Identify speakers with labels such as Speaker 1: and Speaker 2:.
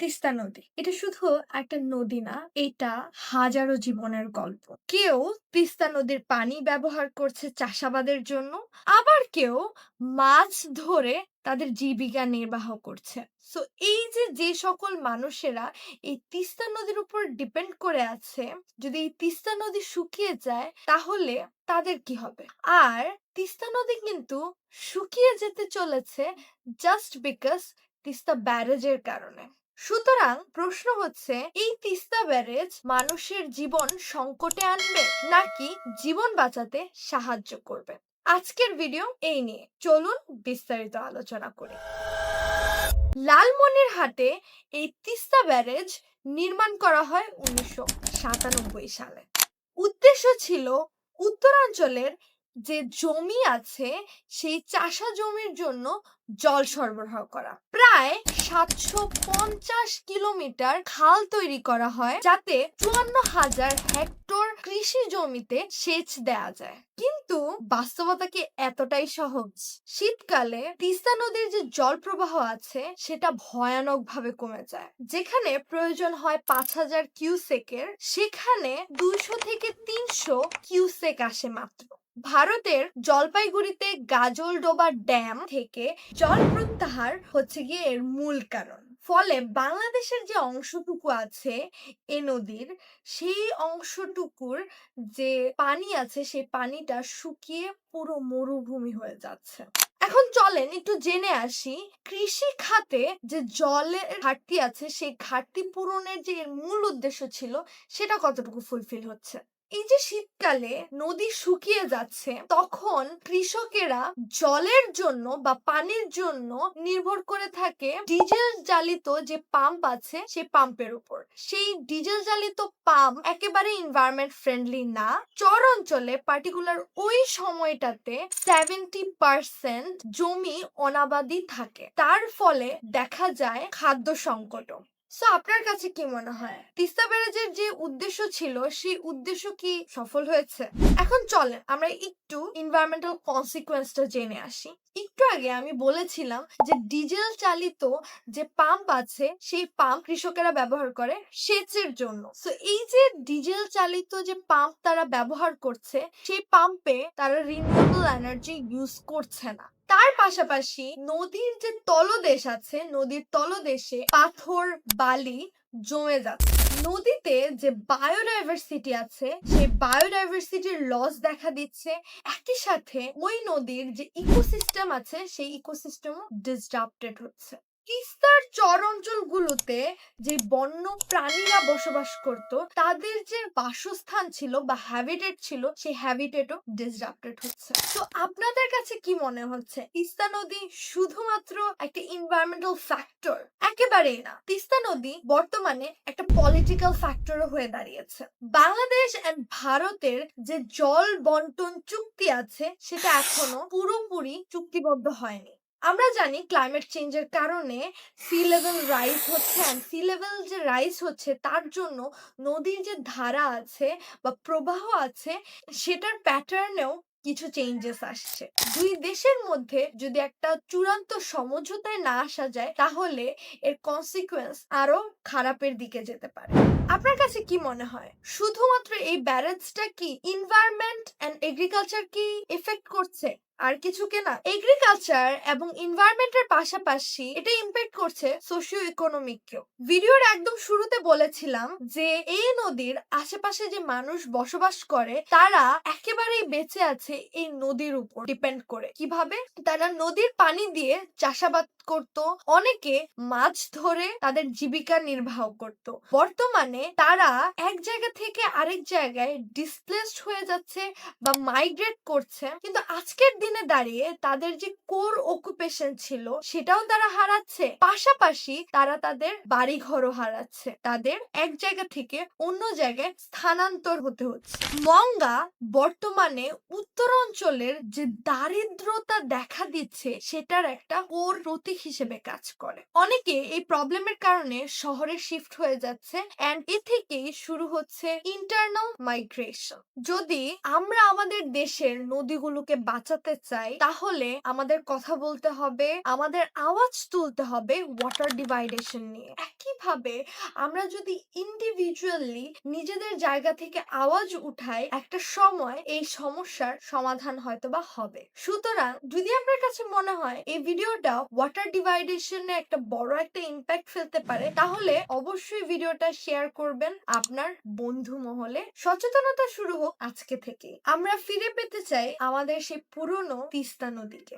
Speaker 1: তিস্তা নদী। এটা শুধু একটা নদী না, এটা হাজারো জীবনের গল্প। কেউ তিস্তা নদীর পানি ব্যবহার করছে চাষাবাদের জন্য, আবার কেউ মাছ ধরে তাদের জীবিকা নির্বাহ করছে। সো এই যে যে সকল মানুষেরা এই তিস্তা নদীর উপর ডিপেন্ড করে আছে, যদি এই তিস্তা নদী শুকিয়ে যায়, তাহলে তাদের কি হবে? আর তিস্তা নদী কিন্তু শুকিয়ে যেতে চলেছে জাস্ট বিকজ তিস্তা ব্যারেজের কারণে। সুতরাং প্রশ্ন হচ্ছে, এই তিস্তা ব্যারেজ মানুষের জীবন সংকটে আনবে নাকি জীবন বাঁচাতে সাহায্য করবে? আজকের ভিডিও এই নিয়ে। চলুন বিস্তারিত আলোচনা করি। লালমনিরহাটে এই তিস্তা ব্যারেজ নির্মাণ করা হয় উনিশশো সাতানব্বই সালে। উদ্দেশ্য ছিল উত্তরাঞ্চলের যে জমি আছে, সেই চাষা জমির জন্য জল সরবরাহ করা। প্রায় সাতশো পঞ্চাশ কিলোমিটার খাল তৈরি করা হয়, যাতে চুয়ান্ন হাজার হেক্টর কৃষি জমিতে সেচ দেয়া যায়। কিন্তু বাস্তবতা কি এতটাই সহজ? শীতকালে তিস্তা নদীর যে জল প্রবাহ আছে, সেটা ভয়ানক ভাবে কমে যায়। যেখানে প্রয়োজন হয় পাঁচ হাজার কিউসেকের, সেখানে দুইশো থেকে তিনশো কিউসেক আসে মাত্র। ভারতের জলপাইগুড়িতে গাজলডোবা ড্যাম থেকে জল প্রত্যাহার হচ্ছে গিয়ে এর মূল কারণ। ফলে বাংলাদেশের যে অংশটুকু আছে এ নদীর, সেই অংশটুকুর যে পানি আছে, সেই পানিটা শুকিয়ে পুরো মরুভূমি হয়ে যাচ্ছে। এখন চলেন একটু জেনে আসি, কৃষি খাতে যে জলের ঘাটতি আছে, সেই ঘাটতি পূরণের যে মূল উদ্দেশ্য ছিল, সেটা কতটুকু ফুলফিল হচ্ছে? এই যে শীতকালে নদী শুকিয়ে যাচ্ছে, তখন কৃষকেরা জলের জন্য বা পানির জন্য নির্ভর করে থাকে ডিজেল চালিত যে পাম্প আছে সেই পাম্পের উপর। সেই ডিজেল চালিত পাম্প একেবারে এনভায়রনমেন্ট ফ্রেন্ডলি না। চর অঞ্চলে পার্টিকুলার ওই সময়টাতে সেভেন্টি পার্সেন্ট জমি অনাবাদি থাকে। তার ফলে দেখা যায় খাদ্য সংকটও। সো আপনার কাছে কি মনে হয়? তিস্তা ব্যারেজের যে উদ্দেশ্য ছিল, সেই উদ্দেশ্য কি সফল হয়েছে? এখন চলেন, আমরা একটু এনভায়রনমেন্টাল কনসিকুয়েন্সটা জেনে আসি। একটু আগে আমি বলেছিলাম যে ডিজেল চালিত যে পাম্প আছে, সেই পাম্প কৃষকেরা ব্যবহার করে সেচের জন্য। সো এই যে ডিজেল চালিত যে পাম্প তারা ব্যবহার করছে, সেই পাম্পে তারা রিনিউয়েবল এনার্জি ইউজ করছে না। তার পাশাপাশি নদীর যে তলদেশ আছে, নদীর তলদেশে পাথর, বালি জমে যাচ্ছে। নদীতে যে বায়োডাইভার্সিটি আছে, সেই বায়োডাইভার্সিটির লস দেখা দিচ্ছে। একই সাথে ওই নদীর যে ইকোসিস্টেম আছে, সেই ইকোসিস্টেমও ডিসরাপ্টেড হচ্ছে। তিস্তার চর অঞ্চলগুলোতে যে বন্য প্রাণীরা বসবাস করত, তাদের যে বাসস্থান ছিল বা হ্যাবিটেট ছিল সেই হ্যাবিটেটও ডিসরাপ্টেড হচ্ছে। তো আপনাদের কাছে কি মনে হচ্ছে? তিস্তা নদী শুধুমাত্র একটা এনভায়রনমেন্টাল ফ্যাক্টর একেবারেই না। তিস্তা নদী বর্তমানে একটা পলিটিক্যাল ফ্যাক্টরও হয়ে দাঁড়িয়েছে। বাংলাদেশ এন্ড ভারতের যে জল বন্টন চুক্তি আছে, সেটা এখনও পুরোপুরি চুক্তিবদ্ধ হয়নি। আমরা জানি ক্লাইমেট চেঞ্জের কারণে সি লেভেল রাইজ হচ্ছে অ্যান্ড সি লেভেল যে রাইজ হচ্ছে তার জন্য নদীর যে ধারা আছে বা প্রবাহ আছে সেটার প্যাটার্নেও কিছু চেঞ্জেস আসছে। দুই দেশের মধ্যে যদি একটা চূড়ান্ত সমঝোতায় না আসা যায় তাহলে এর কনসিকুয়েন্স আরও খারাপের দিকে যেতে পারে। আপনার কাছে কি মনে হয়? শুধুমাত্র এই ব্যারেজটা কি এনভায়রনমেন্ট এন্ড এগ্রিকালচার কি এফেক্ট করছে? আর কিছু কেনা এগ্রিকালচার এবং এনভায়রনমেন্টের পাশাপাশি এটা ইম্প্যাক্ট করছে সোশিও ইকোনমিককেও ভিডিওর একদম শুরুতে বলেছিলাম যে, এই নদীর আশেপাশে যে মানুষ বসবাস করে, তারা একেবারেই বেঁচে আছে এই নদীর উপর ডিপেন্ড করে। কীভাবে? তারা নদীর পানি দিয়ে চাষাবাদ করত, অনেকে মাছ ধরে তাদের জীবিকা নির্বাহ করত। বর্তমানে তারা এক জায়গা থেকে আরেক জায়গায় ডিসপ্লেসড হয়ে যাচ্ছে বা মাইগ্রেট করছে। কিন্তু আজকের দিনে দাঁড়িয়ে তাদের যে কোর অকুপেশন ছিল সেটাও তারা হারাচ্ছে। পাশাপাশি তারা তাদের বাড়ি ঘরও হারাচ্ছে। তাদের এক জায়গা থেকে অন্য জায়গায় স্থানান্তর হতে হচ্ছে। মঙ্গা বর্তমানে উত্তরাঞ্চলের যে দারিদ্রতা দেখা দিচ্ছে সেটার একটা কোর প্রতীক হিসেবে কাজ করে। অনেকে এই প্রবলেমের কারণে শহরে শিফট হয়ে যাচ্ছে এন্ড এ থেকেই শুরু হচ্ছে ইন্টারনাল মাইগ্রেশন যদি আমরা আমাদের দেশের নদীগুলোকে বাঁচাতে চাই, তাহলে আমাদের কথা বলতে হবে, আমাদের আওয়াজ তুলতে হবে ওয়াটার ডিভাইডেশন নিয়ে। একইভাবে আমরা যদি ইন্ডিভিজুয়ালি নিজেদের জায়গা থেকে আওয়াজ উঠাই, একটা সময় এই সমস্যার সমাধান হয়তো বা হবে। সুতরাং যদি আপনার কাছে মনে হয় এই ভিডিওটা ওয়াটার ডিভাইডেশনে একটা বড় একটা ইম্প্যাক্ট ফেলতে পারে, তাহলে অবশ্যই ভিডিওটা শেয়ার করবেন আপনার বন্ধু মহলে। সচেতনতা শুরু হোক আজকে থেকে আমরা ফিরে পেতে চাই আমাদের সেই পুরনো তিস্তা নদীকে।